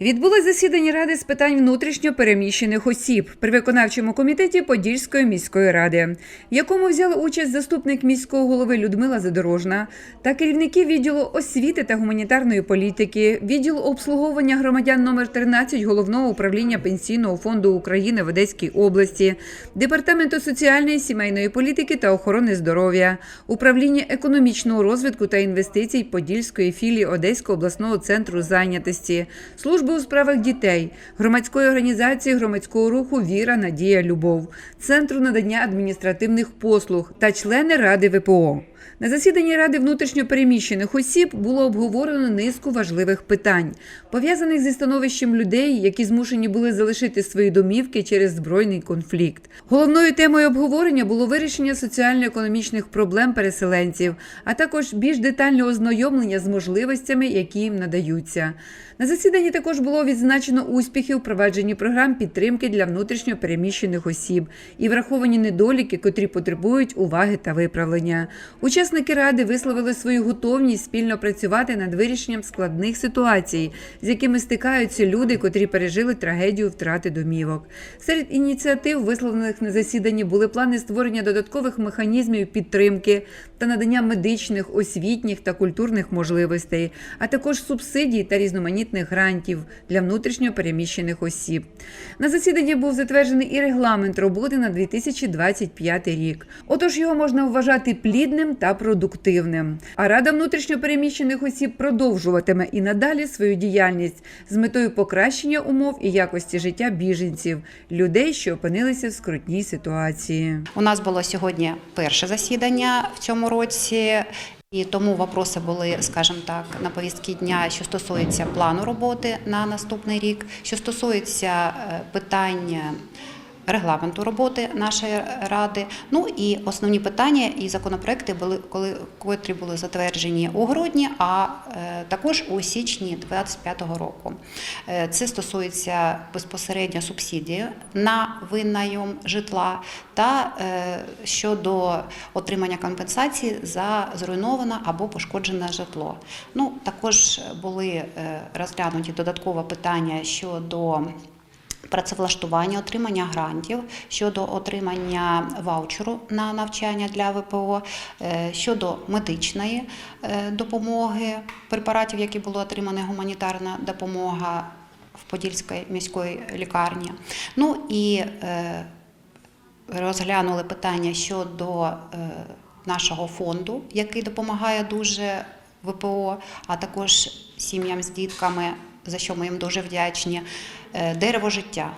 Відбулось засідання ради з питань внутрішньо переміщених осіб при виконавчому комітеті Подільської міської ради, в якому взяли участь заступник міського голови Людмила Задорожна та керівники відділу освіти та гуманітарної політики, відділу обслуговування громадян номер 13 головного управління пенсійного фонду України в Одеській області, департаменту соціальної сімейної політики та охорони здоров'я, управління економічного розвитку та інвестицій Подільської філії Одеського обласного центру зайнятості, служби у справах дітей, громадської організації громадського руху Віра, Надія, Любов, центру надання адміністративних послуг та члени Ради ВПО. На засіданні Ради внутрішньопереміщених осіб було обговорено низку важливих питань, пов'язаних зі становищем людей, які змушені були залишити свої домівки через збройний конфлікт. Головною темою обговорення було вирішення соціально-економічних проблем переселенців, а також більш детальне ознайомлення з можливостями, які їм надаються. На засіданні також було відзначено успіхи у впровадженні програм підтримки для внутрішньо переміщених осіб і враховані недоліки, котрі потребують уваги та виправлення. Учасники ради висловили свою готовність спільно працювати над вирішенням складних ситуацій, з якими стикаються люди, котрі пережили трагедію втрати домівок. Серед ініціатив, висловлених на засіданні, були плани створення додаткових механізмів підтримки та надання медичних, освітніх та культурних можливостей, а також субсидій та різноманітних грантів для внутрішньо переміщених осіб. На засіданні був затверджений і регламент роботи на 2025 рік. Отож його можна вважати плідним та продуктивним. А Рада внутрішньо переміщених осіб продовжуватиме і надалі свою діяльність з метою покращення умов і якості життя біженців, людей, що опинилися в скрутній ситуації. У нас було сьогодні перше засідання в цьому році. І тому вопроси були, скажімо так, на повістки дня, що стосується плану роботи на наступний рік, що стосується е, питання регламенту роботи нашої ради. Ну і основні питання і законопроекти були, коли котрі були затверджені у грудні, а е, також у січні 2025 року. Е, Це стосується безпосередньо субсидії на винайом житла та е, щодо отримання компенсації за зруйноване або пошкоджене житло. Ну також були розглянуті додаткове питання щодо. Працевлаштування, отримання грантів щодо отримання ваучеру на навчання для ВПО, е, щодо медичної е, допомоги, препаратів, які були отримані гуманітарна допомога в Подільській міської лікарні. Ну і е, розглянули питання щодо нашого фонду, який допомагає дуже ВПО, а також сім'ям з дітками, за що ми їм дуже вдячні. Е, Дерево життя.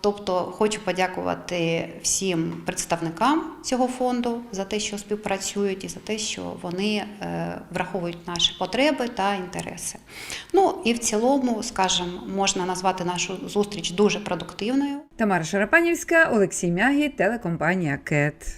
Тобто хочу подякувати всім представникам цього фонду за те, що співпрацюють, і за те, що вони е, враховують наші потреби та інтереси. Ну і в цілому, скажімо, можна назвати нашу зустріч дуже продуктивною. Тамара Шарапанівська, Олексій Мягі, телекомпанія КЕТ.